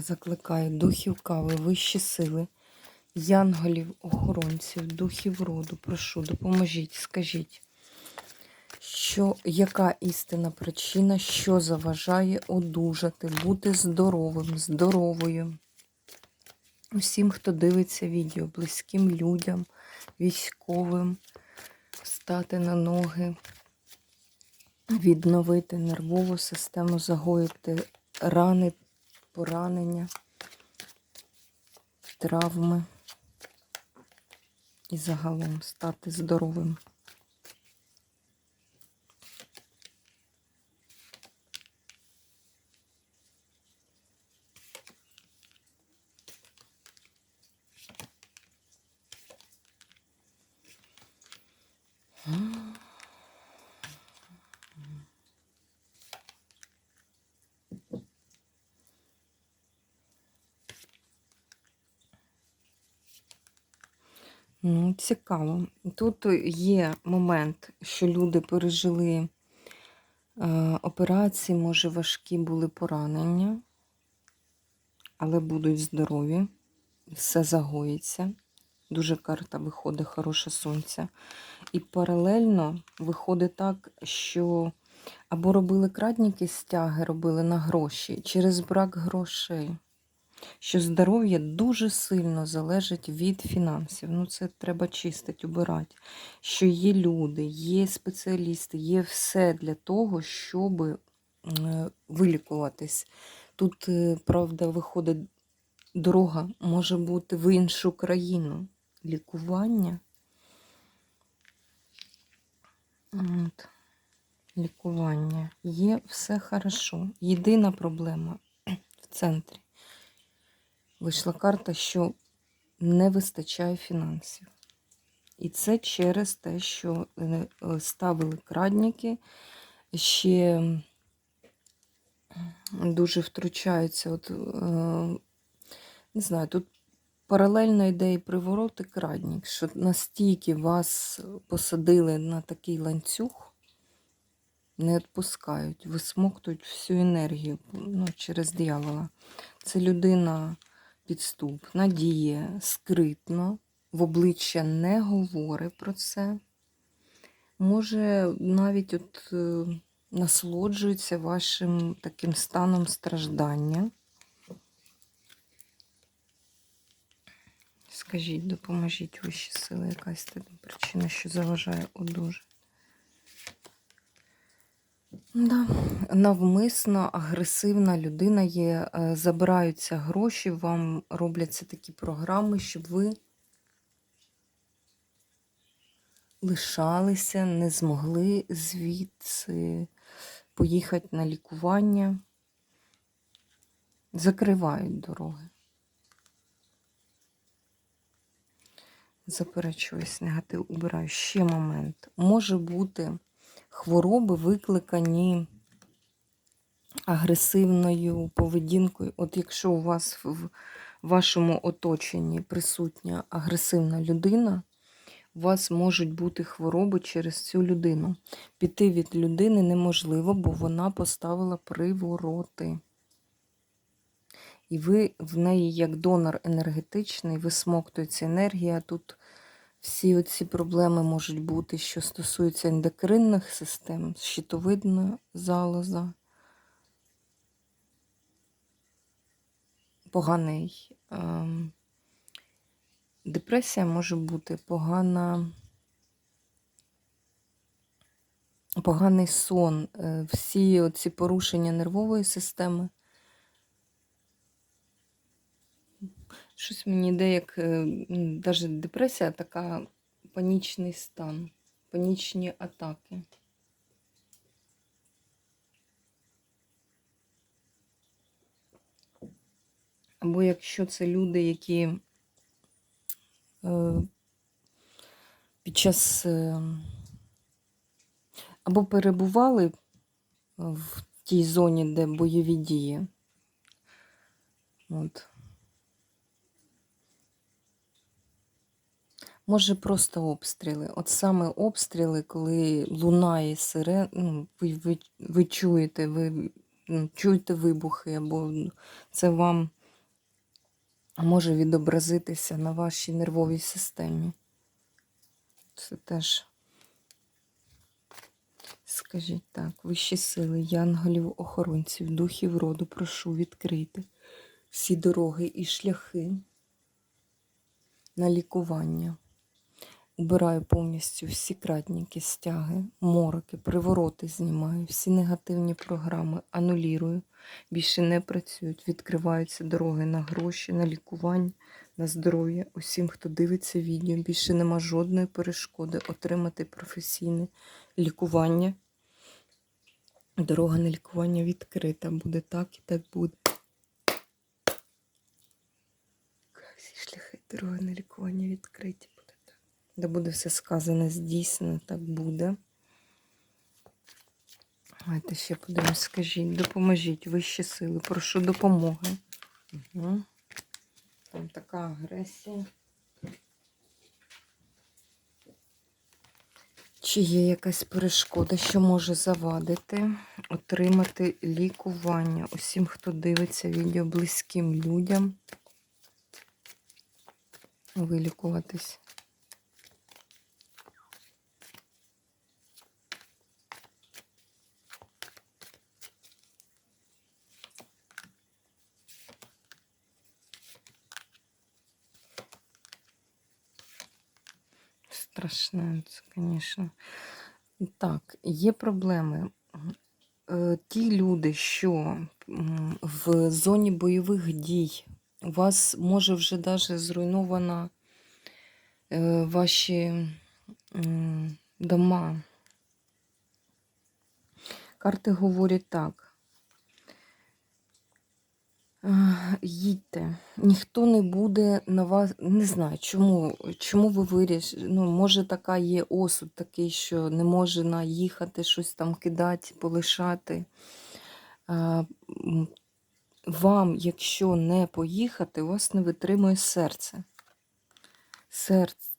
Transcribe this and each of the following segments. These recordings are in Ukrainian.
Закликаю духів кави, вищі сили, янголів, охоронців, духів роду. Прошу, допоможіть, скажіть, що, яка істинна причина, що заважає одужати, бути здоровим, здоровою. Усім, хто дивиться відео, близьким людям, військовим, стати на ноги, відновити нервову систему, загоїти рани, поранення, травми і загалом стати здоровим. Ну, цікаво. Тут є момент, що люди пережили е, операції, може, важкі були поранення, але будуть здорові, все загоїться. Дуже карта виходить хороше сонце. І паралельно виходить так, що або робили крадніки стяги, робили на гроші через брак грошей що здоров'я дуже сильно залежить від фінансів. Ну, це треба чистити, убирати. Що є люди, є спеціалісти, є все для того, щоб вилікуватись. Тут, е, правда, виходить, дорога може бути в іншу країну. Лікування. От. Лікування. Є все хорошо. Єдина проблема в центрі вийшла карта, що не вистачає фінансів. І це через те, що е, ставили крадники, ще дуже втручаються. От, е, не знаю, тут паралельно йде і приворот, і крадник, що настільки вас посадили на такий ланцюг, не відпускають, висмоктують всю енергію ну, через диявола. Це людина підступна, діє скритно, в обличчя не говорить про це. Може, навіть от е, насолоджується вашим таким станом страждання. Скажіть, допоможіть вищі сили, якась причина, що заважає одужати. Да. Навмисно агресивна людина є, е, забираються гроші, вам робляться такі програми, щоб ви лишалися, не змогли звідси поїхати на лікування. Закривають дороги. Заперечуюсь, негатив убираю. Ще момент. Може бути хвороби викликані агресивною поведінкою. От якщо у вас в вашому оточенні присутня агресивна людина, у вас можуть бути хвороби через цю людину. Піти від людини неможливо, бо вона поставила привороти. І ви в неї, як донор енергетичний, висмоктується енергія. Тут всі оці проблеми можуть бути, що стосуються ендокринних систем, щитовидна залоза, поганий. Ем, депресія може бути погана, поганий сон, е, всі оці порушення нервової системи. Щось мені йде, як навіть депресія, така панічний стан, панічні атаки. Або якщо це люди, які е, під час е, або перебували в тій зоні, де бойові дії. От. Може, просто обстріли. От саме обстріли, коли лунає сирен, ну, ви, ви, ви чуєте, ви ну, чуєте вибухи, або це вам може відобразитися на вашій нервовій системі. Це теж, скажіть так, вищі сили, янголів, охоронців, духів роду, прошу відкрити всі дороги і шляхи на лікування. Убираю повністю всі кратніки, стяги, мороки, привороти знімаю, всі негативні програми анулірую. Більше не працюють. Відкриваються дороги на гроші, на лікування, на здоров'я. Усім, хто дивиться відео, більше нема жодної перешкоди отримати професійне лікування. Дорога на лікування відкрита. Буде так і так буде. Всі шляхи дороги на лікування відкриті. Де буде все сказане, здійснено, так буде. Давайте ще подивимось, скажіть, допоможіть вищі сили, прошу допомоги. Угу. Там така агресія. Чи є якась перешкода, що може завадити отримати лікування усім, хто дивиться відео близьким людям, вилікуватись? Страшне, це, звісно. Так, є проблеми. Е, Ті люди, що в зоні бойових дій, у вас може вже навіть зруйнована е, ваші дома. Карти говорять так. Їдьте, ніхто не буде на вас, не знаю, чому, чому ви вирішили, ну, може така є осуд такий, що не може наїхати, щось там кидати, полишати. Вам, якщо не поїхати, у вас не витримує серце. Серце,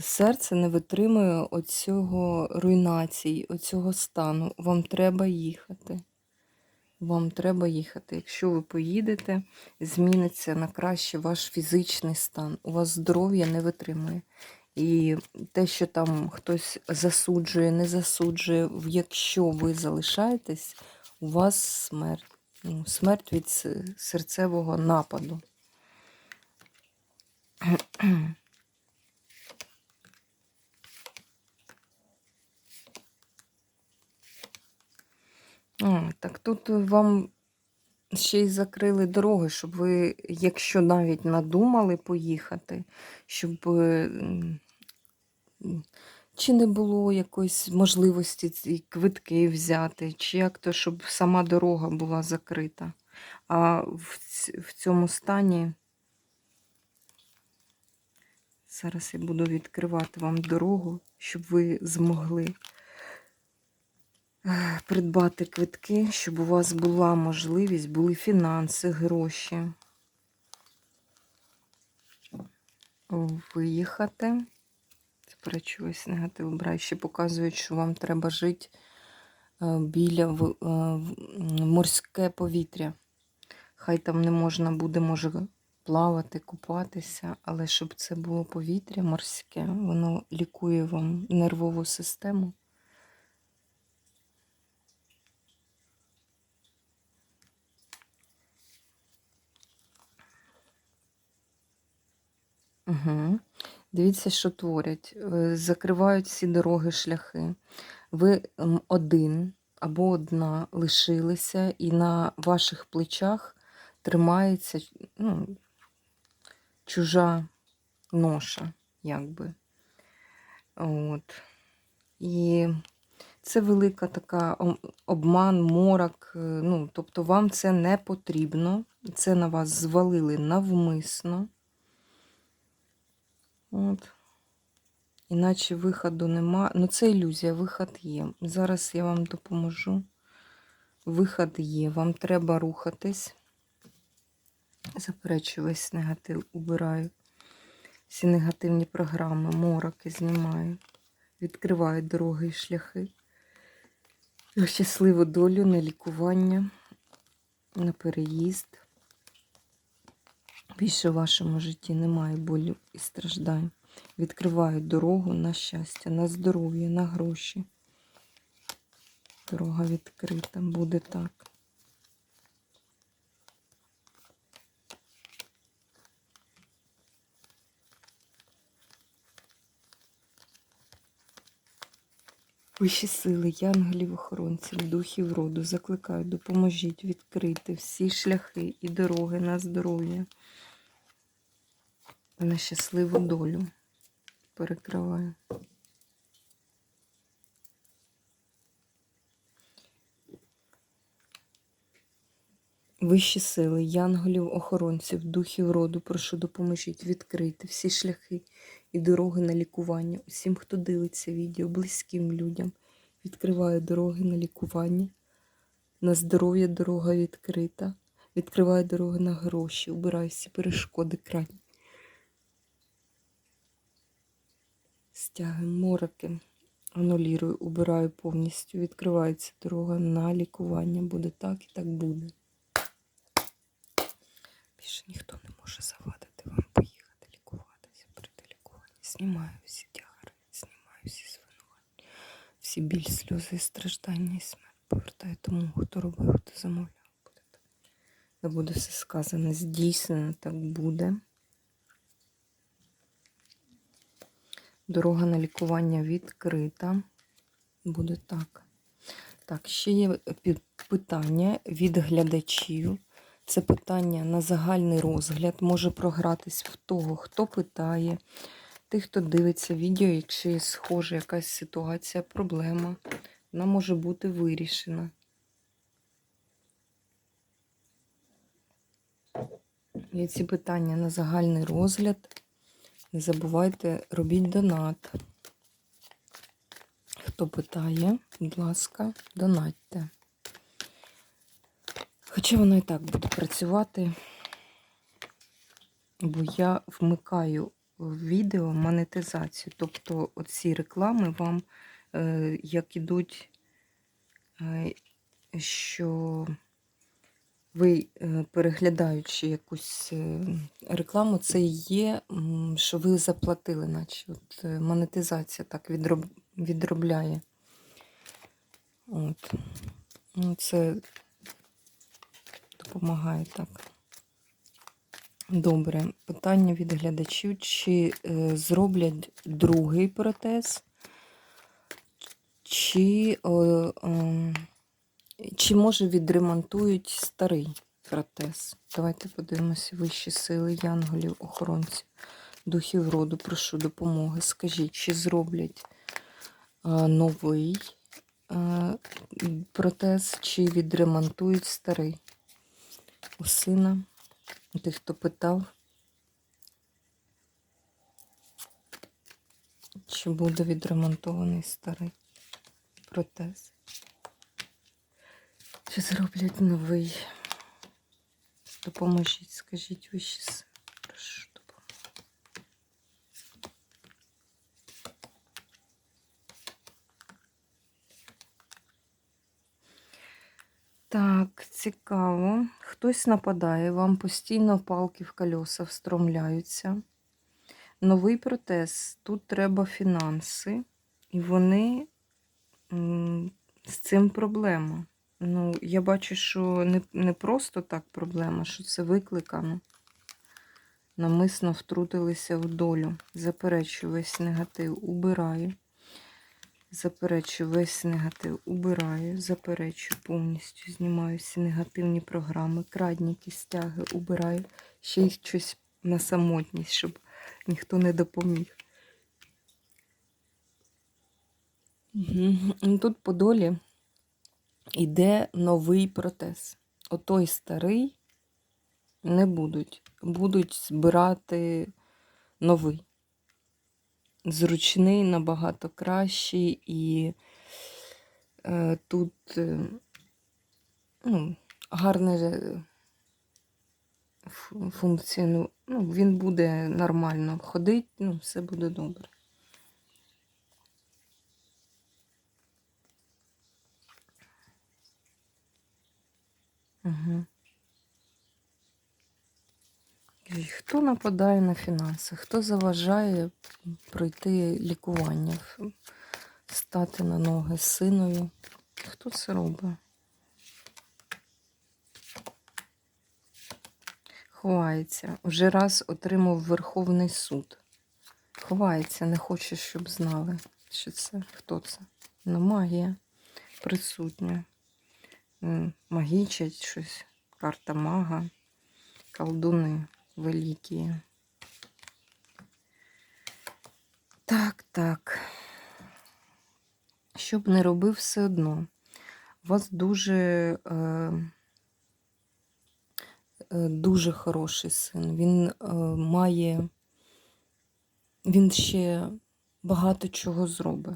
серце не витримує оцього руйнації, оцього стану. Вам треба їхати. Вам треба їхати. Якщо ви поїдете, зміниться на краще ваш фізичний стан. У вас здоров'я не витримує. І те, що там хтось засуджує, не засуджує, якщо ви залишаєтесь, у вас смерть. Ну, смерть від серцевого нападу. А, так тут вам ще й закрили дороги, щоб ви, якщо навіть надумали поїхати, щоб е, чи не було якоїсь можливості ці квитки взяти, чи як то, щоб сама дорога була закрита. А в, в цьому стані зараз я буду відкривати вам дорогу, щоб ви змогли е, придбати квитки, щоб у вас була можливість, були фінанси, гроші. Виїхати. Тепер чогось негатив браю. Ще показують, що вам треба жити е, біля е, морське повітря. Хай там не можна буде, може, плавати, купатися, але щоб це було повітря морське, воно лікує вам нервову систему. Угу. Дивіться, що творять. Е, Закривають всі дороги, шляхи. Ви один або одна лишилися, і на ваших плечах тримається ну, чужа ноша, якби. От. І це велика така обман, морок. е, Ну, тобто вам це не потрібно. Це на вас звалили навмисно. От. Іначе виходу нема. Ну, це ілюзія, виход є. Зараз я вам допоможу. Виход є. Вам треба рухатись. Заперечую весь негатив, убираю. Всі негативні програми, мороки знімаю. Відкриваю дороги і шляхи. Щасливу долю, на лікування, на переїзд. Більше в вашому житті немає болю і страждань. Відкриваю дорогу на щастя, на здоров'я, на гроші. Дорога відкрита, буде так. Вищі сили, янголів-охоронців, духів роду, закликаю, допоможіть відкрити всі шляхи і дороги на здоров'я, на щасливу долю. Перекриваю. Вищі сили, янголів, охоронців, духів роду, прошу допоможіть відкрити всі шляхи і дороги на лікування. Усім, хто дивиться відео, близьким людям, відкриваю дороги на лікування. На здоров'я дорога відкрита. Відкриваю дороги на гроші, убираю всі перешкоди крайні. Стяги, мороки. Анулірую, убираю повністю. Відкривається дорога на лікування. Буде так і так буде. Більше ніхто не може завадити вам поїхати лікуватися, прийти лікування. Знімаю всі тягари, знімаю всі звинувачення, всі біль, сльози, страждання і смерть. Повертаю тому, хто робив, хто замовляв. Буде буде все сказане, здійснено, так буде. Дорога на лікування відкрита. Буде так. Так, ще є питання від глядачів. Це питання на загальний розгляд. Може програтись в того, хто питає, тих, хто дивиться відео, якщо є схожа якась ситуація, проблема, вона може бути вирішена. Є ці питання на загальний розгляд. Не забувайте, робіть донат. Хто питає, будь ласка, донатьте. Хоча воно і так буде працювати, бо я вмикаю в відео монетизацію. Тобто оці реклами вам, е, як ідуть, е, що ви, е, переглядаючи якусь е, рекламу, це є, що ви заплатили, наче от е, монетизація так відроб, відробляє. От. Ну, це допомагає так. Добре. Питання від глядачів: чи зроблять другий протез, чи, е, е, чи може відремонтують старий протез? Давайте подивимося вищі сили янголів, охоронців, духів роду, прошу допомоги. Скажіть, чи зроблять е, новий е, протез, чи відремонтують старий? У сина, у тих, хто питав, чи буде відремонтований старий протез. Чи зроблять новий? Допоможіть, скажіть. Прошу допомоги. Так, цікаво. Хтось нападає, вам постійно палки в колеса встромляються. Новий протез. Тут треба фінанси, і вони з цим проблема. Ну, я бачу, що не, не просто так проблема, що це викликано. Намисно втрутилися в долю. Заперечую весь негатив, убираю. Заперечую весь негатив, убираю, заперечую повністю, знімаю всі негативні програми, крадніки, стяги, убираю. Ще й щось на самотність, щоб ніхто не допоміг. Тут по долі йде новий протез. Отой старий не будуть. Будуть збирати новий. Зручний, набагато кращий, і е, тут е, ну, гарне функціону. Ну, він буде нормально ходити, ну, все буде добре. Угу. І Хто нападає на фінанси? Хто заважає пройти лікування, стати на ноги синові? Хто це робить? Ховається. Вже раз отримав Верховний суд. Ховається, не хоче, щоб знали, що це, хто це. Ну, магія присутня. Магічать щось. Карта мага. Колдуни великі. Так, так. Що б не робив все одно. У вас дуже, е, е, дуже хороший син. Він е, має, він ще багато чого зробить.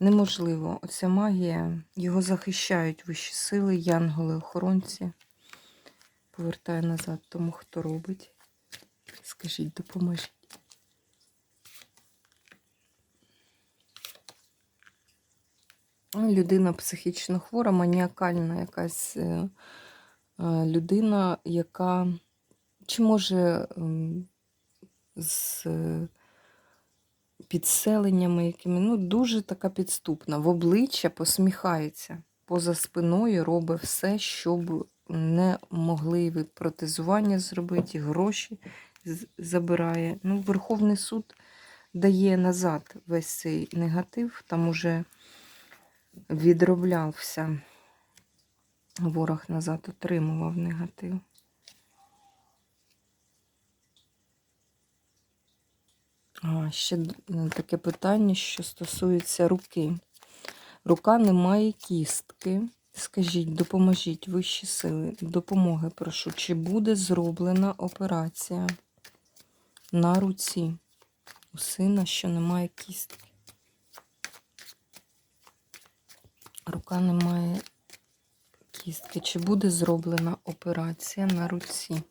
Неможливо. Оця магія, його захищають вищі сили, янголи-охоронці. Повертаю назад тому, хто робить. Скажіть, допоможіть. Людина психічно хвора, маніакальна якась е, е, людина, яка чи може ем, з е, підселеннями, якими, ну, дуже така підступна. В обличчя посміхається, поза спиною робить все, щоб не могли ви протезування зробити, гроші забирає. Ну, Верховний суд дає назад весь цей негатив, там уже відроблявся. Ворог назад отримував негатив. А, ще таке питання, що стосується руки. Рука не має кістки. Скажіть, допоможіть вищі сили, допомоги прошу. Чи буде зроблена операція на руці у сина, що немає кістки? Рука не має кістки. Чи буде зроблена операція на руці?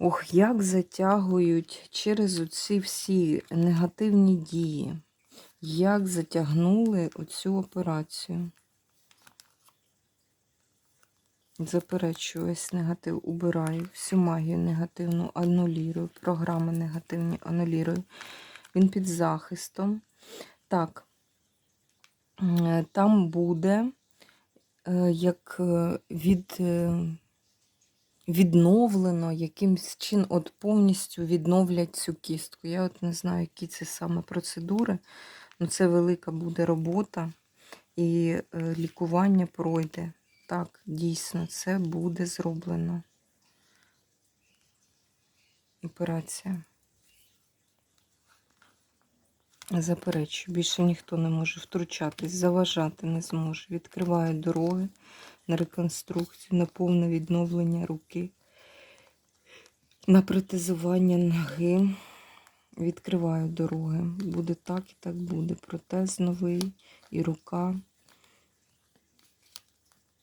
Ох, як затягують через оці всі негативні дії. Як затягнули оцю операцію. Заперечую весь негатив, убираю, всю магію негативну анулірую, програми негативні анулірую. Він під захистом. Так, е, там буде е, як е, від. Відновлено якимсь чином, от повністю відновлять цю кістку. Я от не знаю, які це саме процедури, але це велика буде робота і е, лікування пройде. Так, дійсно, це буде зроблено. Операція. Заперечую, більше ніхто не може втручатись, заважати не зможе. Відкриваю дороги на реконструкцію, на повне відновлення руки, на протезування ноги. Відкриваю дороги. Буде так і так буде. Протез новий і рука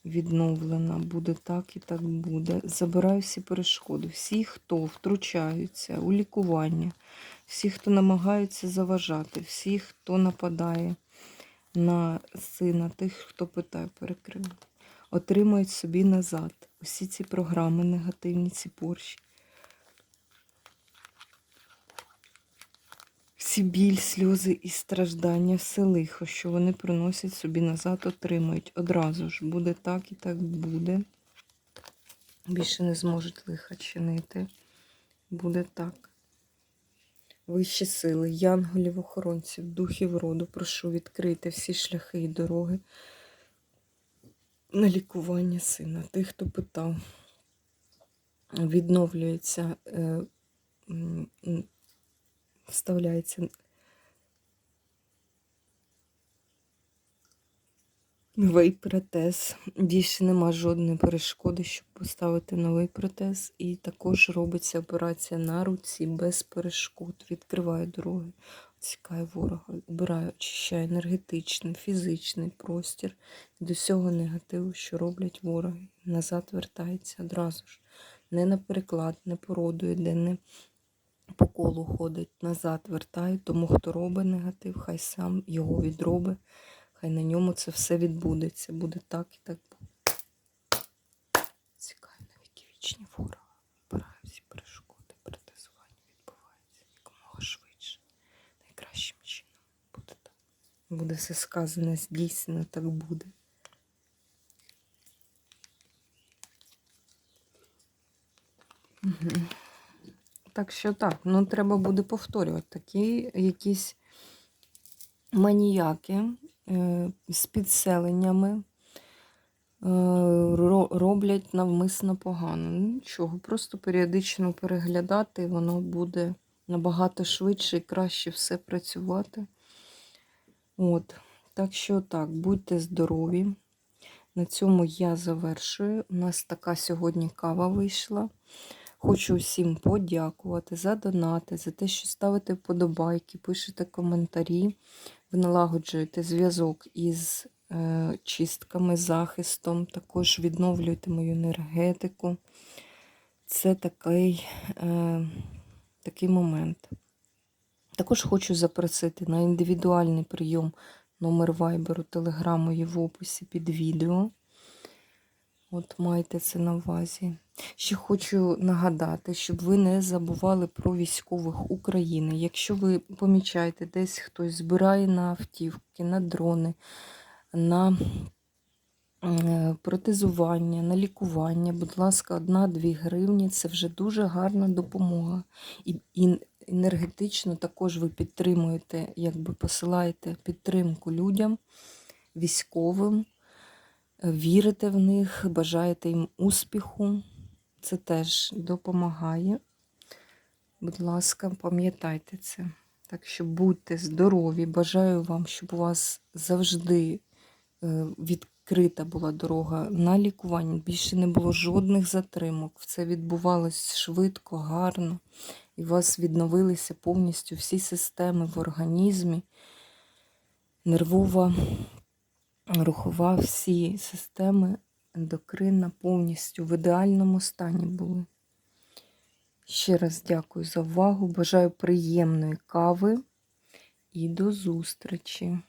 відновлена. Буде так і так буде. Забираю всі перешкоди. Всі, хто втручаються у лікування, всі, хто намагаються заважати, всі, хто нападає на сина, тих, хто питає, перекрив, отримують собі назад усі ці програми негативні, ці порші. Всі біль, сльози і страждання, все лихо, що вони приносять собі назад, отримають. Одразу ж буде так і так буде. Більше не зможуть лиха чинити. Буде так. Вищі сили, янголів, охоронців, духів роду, прошу відкрити всі шляхи і дороги на лікування сина. Тих, хто питав, відновлюється, е, вставляється новий протез. Більше нема жодної перешкоди, щоб поставити новий протез. І також робиться операція на руці без перешкод. Відкриває дороги, цікає ворога, убирає, очищає енергетичний, фізичний простір від усього негативу, що роблять вороги. Назад вертається одразу ж. Не на переклад, не породує, де не по колу ходить, назад вертає. Тому хто робить негатив, хай сам його відробить. Хай на ньому це все відбудеться. Буде так і так буде. Навіки вічні ворога. Вбирає всі перешкоди, протезування відбувається якомога швидше. Найкращим чином буде так. Буде все сказане, здійснено, так буде. Мгм. Так що так, ну треба буде повторювати такі якісь маніяки е, з підселеннями е, роблять навмисно погано. Нічого, просто періодично переглядати, воно буде набагато швидше і краще все працювати. От. Так що так, будьте здорові. На цьому я завершую. У нас така сьогодні кава вийшла. Хочу всім подякувати за донати, за те, що ставите вподобайки, пишете коментарі, ви налагоджуєте зв'язок із е, чистками, захистом, також відновлюєте мою енергетику. Це такий, е, такий момент. Також хочу запросити на індивідуальний прийом номер вайберу, телеграму є в описі під відео. От майте це на увазі. Ще хочу нагадати, щоб ви не забували про військових України. Якщо ви помічаєте, десь хтось збирає на автівки, на дрони, на е, протезування, на лікування, будь ласка, 1-2 гривні це вже дуже гарна допомога. І, і енергетично також ви підтримуєте, якби посилаєте підтримку людям, військовим вірите в них, бажаєте їм успіху. Це теж допомагає. Будь ласка, пам'ятайте це. Так що будьте здорові. Бажаю вам, щоб у вас завжди е, відкрита була дорога на лікування. Більше не було жодних затримок. Все відбувалось швидко, гарно. І у вас відновилися повністю всі системи в організмі. Нервова рухова, всі системи ендокринна повністю в ідеальному стані були. Ще раз дякую за увагу. Бажаю приємної кави і до зустрічі!